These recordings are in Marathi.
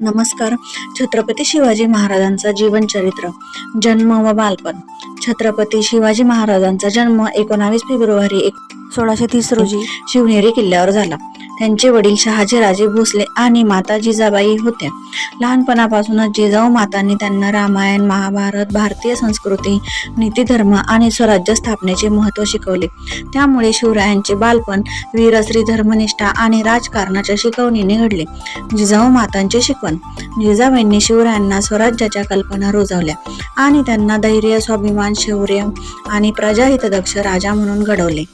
नमस्कार. छत्रपती शिवाजी महाराजांचा जीवनचरित्र जन्म व बालपण. छत्रपती शिवाजी महाराजांचा जन्म एकोणावीस फेब्रुवारी एक सोळाशे तीस रोजी शिवनेरी किल्ल्यावर झाला. त्यांचे वडील शहाजीराजे भोसले आणि माता जिजाबाई होत्या लहानपणापासूनच जिजाऊ मातांनी त्यांना रामायण महाभारत भारतीय संस्कृती नीतीधर्म आणि स्वराज्य स्थापनेचे महत्त्व शिकवले. त्यामुळे शिवरायांचे बालपण वीरश्री धर्मनिष्ठा आणि राजकारणाच्या शिकवणीने घडले. जिजाऊ मातांचे शिकवण. जिजाबाईंनी शिवरायांना स्वराज्याच्या कल्पना रुजवल्या आणि त्यांना धैर्य स्वाभिमान शौर्य आणि प्रजाहितदक्ष राजा म्हणून घडवले.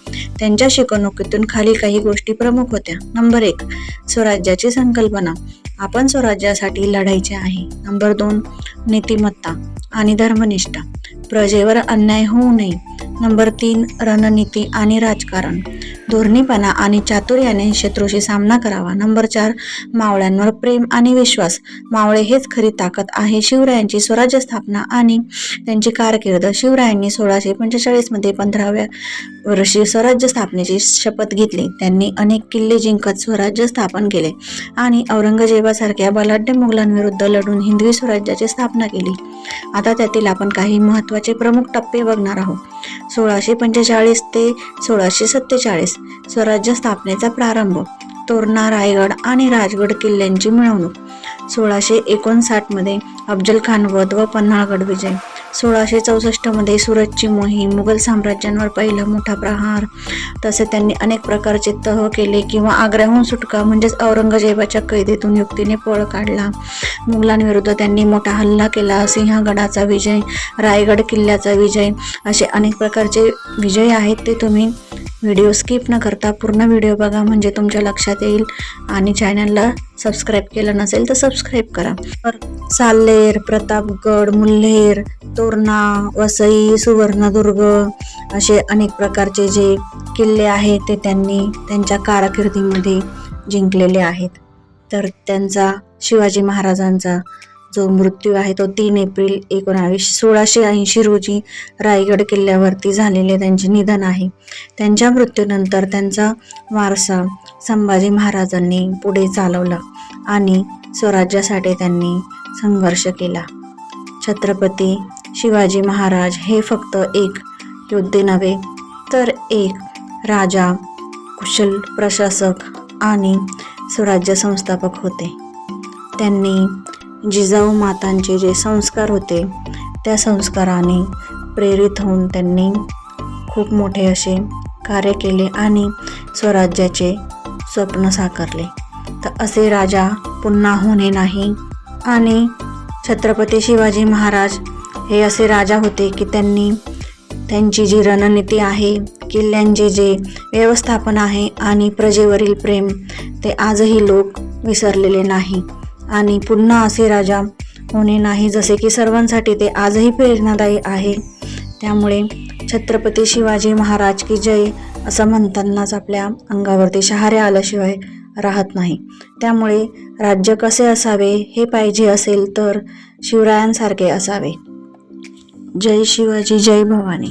त्यांच्या शिकवणुकीतून खाली काही गोष्टी प्रमुख होत्या. नंबर एक स्वराज्याची संकल्पना. आपण स्वराज्यासाठी लढायचे आहे. नंबर दोन नीतिमत्ता आणि धर्मनिष्ठा. प्रजेवर अन्याय होऊ नये. नंबर तीन रणनीती आणि राजकारण. धोरणीपणा आणि चातुर्याने शत्रूशी सामना करावा. नंबर चार मावळ्यांवर प्रेम आणि विश्वास. मावळे हेच खरी ताकद आहे. शिवरायांची स्वराज्य स्थापना आणि त्यांची कारकीर्द. शिवरायांनी सोळाशे पंचेचाळीसमध्ये पंधराव्या वर्षी स्वराज्य स्थापनेची शपथ घेतली. त्यांनी अनेक किल्ले जिंकत स्वराज्य स्थापन केले आणि औरंगजेबासारख्या बलाढ्य मुघलांविरुद्ध लढून हिंदवी स्वराज्याची स्थापना केली. आता त्यातील आपण काही महत्त्वाचे प्रमुख टप्पे बघणार आहोत. सोळाशे पंचेचाळीस ते सोळाशे सत्तेचाळीस स्वराज्य स्थापनेचा प्रारंभ तोरणा रायगड आणि राजगड किल्ल्यांची मिळवणूक. सोळाशे एकोणसाठमध्ये अफजल खान वध व पन्हाळगड विजय. सोळाशे चौसष्टमध्ये सुरतची मोहीम मुघल साम्राज्यांवर पहिला मोठा प्रहार. तसे त्यांनी अनेक प्रकारचे तह केले किंवा आग्र्याहून सुटका म्हणजेच औरंगजेबाच्या कैदेतून युक्तीने पळ काढला. मुघलांविरुद्ध त्यांनी मोठा हल्ला केला. सिंहगडाचा विजय रायगड किल्ल्याचा विजय असे अनेक प्रकारचे विजय आहेत ते तुम्ही व्हिडिओ स्किप न करता पूर्ण व्हिडिओ बघा म्हणजे तुमच्या लक्षात येईल. आणि चॅनलला सबस्क्राईब केलं नसेल तर सबस्क्राईब करा. तर साल्लेर प्रतापगड मुल्हेर तोरणा वसई सुवर्णदुर्ग असे अनेक प्रकारचे जे किल्ले आहेत ते त्यांनी त्यांच्या कारकिर्दीमध्ये जिंकलेले आहेत. तर त्यांचा शिवाजी महाराजांचा जो मृत्यू आहे तो तीन एप्रिल एकोणावीस सोळाशे ऐंशी रोजी रायगड किल्ल्यावरती झालेले त्यांचे निधन आहे. त्यांच्या मृत्यूनंतर त्यांचा वारसा संभाजी महाराजांनी पुढे चालवला आणि स्वराज्यासाठी त्यांनी संघर्ष केला. छत्रपती शिवाजी महाराज हे फक्त एक योद्धे नव्हे तर एक राजा कुशल प्रशासक आणि स्वराज्य संस्थापक होते. त्यांनी जिजाऊ मातांचे जे संस्कार होते त्या संस्काराने प्रेरित होऊन त्यांनी खूप मोठे असे कार्य केले आणि स्वराज्याचे स्वप्न साकारले. तर असे राजा पुन्हा होणे नाही आणि छत्रपती शिवाजी महाराज हे असे राजा होते की त्यांनी त्यांची जी रणनीती आहे किल्ल्यांचे जे व्यवस्थापन आहे आणि प्रजेवरील प्रेम ते आजही लोक विसरलेले नाही. आणि पुन्हा असे राजा होणे नाही जसे की सर्वांसाठी ते आजही प्रेरणादायी आहे. त्यामुळे छत्रपती शिवाजी महाराज की जय असं म्हणतानाच आपल्या अंगावरती शहारे आल्याशिवाय राहत नाही. त्यामुळे राज्य कसे असावे हे पाहिजे असेल तर शिवरायांसारखे असावे. जय शिवाजी जय भवानी.